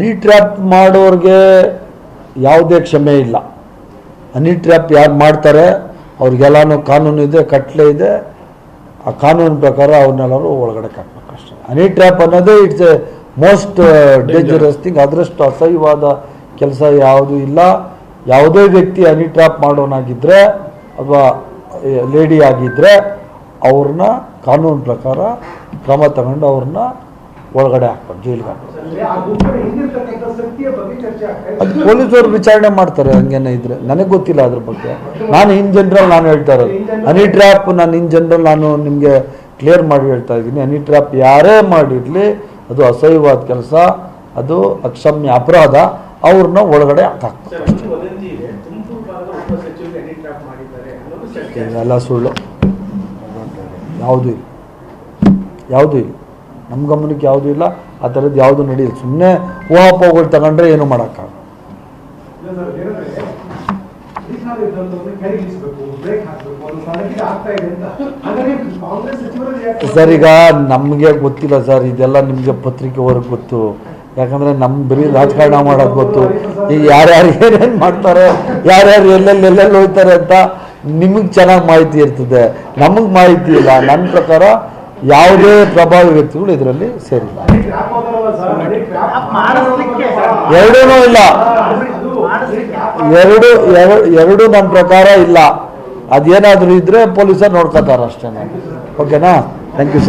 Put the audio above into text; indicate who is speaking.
Speaker 1: Honey trap ಮಾಡೋರಿಗೆ ಯಾವುದೇ ಕ್ಷಮೆ ಇಲ್ಲ. ಹನಿ ಟ್ರ್ಯಾಪ್ ಯಾರು ಮಾಡ್ತಾರೆ? ಅವ್ರಿಗೆಲ್ಲಾನು ಕಾನೂನು ಇದೆ ಕಟ್ಲೆ ಇದೆ. ಆ ಕಾನೂನು ಪ್ರಕಾರ ಅವ್ರನ್ನೆಲ್ಲರೂ ಒಳಗಡೆ ಕಟ್ಬೇಕು ಅಷ್ಟೇ. ಹನಿ ಟ್ರ್ಯಾಪ್ ಅನ್ನೋದೇ it's a most dangerous thing ಅದರಷ್ಟು ಅಸಹ್ಯವಾದ ಕೆಲಸ ಯಾವುದೂ ಇಲ್ಲ. ಯಾವುದೇ ವ್ಯಕ್ತಿ ಹನಿ ಟ್ರ್ಯಾಪ್ ಮಾಡೋನಾಗಿದ್ದರೆ ಅಥವಾ ಲೇಡಿ ಆಗಿದ್ದರೆ ಅವ್ರನ್ನ ಕಾನೂನು ಪ್ರಕಾರ ಕ್ರಮ ತಗೊಂಡು ಅವ್ರನ್ನ ಒಳಗಡೆ ಹಾಕ್ಬೋದು ಜೈಲಿಗೆ ಅದು ಪೊಲೀಸರು ವಿಚಾರಣೆ ಮಾಡ್ತಾರೆ ಹಂಗೇನೇ ಇದ್ರೆ. ನನಗೆ ಗೊತ್ತಿಲ್ಲ ಅದ್ರ ಬಗ್ಗೆ. ನಾನು ಇನ್ ಜನರಲ್ ನಾನು ಹೇಳ್ತಾ ಇರೋದು. ಹನಿ ಟ್ರ್ಯಾಪ್ ನಾನು ಇನ್ ಜನರಲ್ ನಾನು ನಿಮಗೆ ಕ್ಲಿಯರ್ ಮಾಡಿ ಹೇಳ್ತಾ ಇದ್ದೀನಿ. ಹನಿ ಟ್ರ್ಯಾಪ್ ಯಾರೇ ಮಾಡಿರಲಿ ಅದು ಅಸಹ್ಯವಾದ ಕೆಲಸ ಅದು ಅಕ್ಷಮ್ಯ ಅಪರಾಧ ಅವ್ರನ್ನ ಒಳಗಡೆ
Speaker 2: ಹಾಕ್ತಾರೆ. ಎಲ್ಲ
Speaker 1: ಇದೆಲ್ಲ ಸುಳ್ಳು. ಯಾವುದೂ ಇಲ್ಲ. ಯಾವುದೂ ಇಲ್ಲ. ನಮ್ಮ ಗಮನಕ್ಕೆ ಯಾವುದೂ ಇಲ್ಲ ಆ ಥರದ್ದು ಯಾವುದೂ ನಡೆಯಿಲ್ಲ ಸುಮ್ಮನೆ ಊಹಾಪೋಹಗಳು ತಗೊಂಡ್ರೆ ಏನು ಮಾಡೋಕ್ಕಾಗಲ್ಲ.
Speaker 3: ಸರ್
Speaker 1: ಈಗ ನಮಗೆ ಗೊತ್ತಿಲ್ಲ ಸರ್ ಇದೆಲ್ಲ ನಿಮಗೆ ಪತ್ರಿಕೆ ಹೊರಗೆ ಗೊತ್ತು. ಯಾಕಂದರೆ ನಮ್ಮ ಬರೀ ರಾಜಕಾರಣ ಮಾಡೋದು ಗೊತ್ತು. ಈಗ ಯಾರ್ಯಾರು ಏನೇನು ಮಾಡ್ತಾರೆ ಯಾರ್ಯಾರು ಎಲ್ಲೆಲ್ಲಿ ಎಲ್ಲೆಲ್ಲಿ ಹೋಗ್ತಾರೆ ಅಂತ ನಿಮಗೆ ಚೆನ್ನಾಗಿ ಮಾಹಿತಿ ಇರ್ತದೆ. ನಮಗೆ ಮಾಹಿತಿ ಇಲ್ಲ. ನನ್ನ ಪ್ರಕಾರ ಯಾವುದೇ ಪ್ರಭಾವಿ ವ್ಯಕ್ತಿಗಳು ಇದರಲ್ಲಿ ಸೇರಿಲ್ಲ ಎರಡೂ ಇಲ್ಲ. ಎರಡು ಎರಡು ಎರಡು ನನ್ನ ಪ್ರಕಾರ ಇಲ್ಲ. ಅದೇನಾದರೂ ಇದ್ರೆ ಪೊಲೀಸರು ನೋಡ್ಕೋತಾರೆ ಅಷ್ಟೇ ಓಕೆನಾ ಥ್ಯಾಂಕ್ ಯು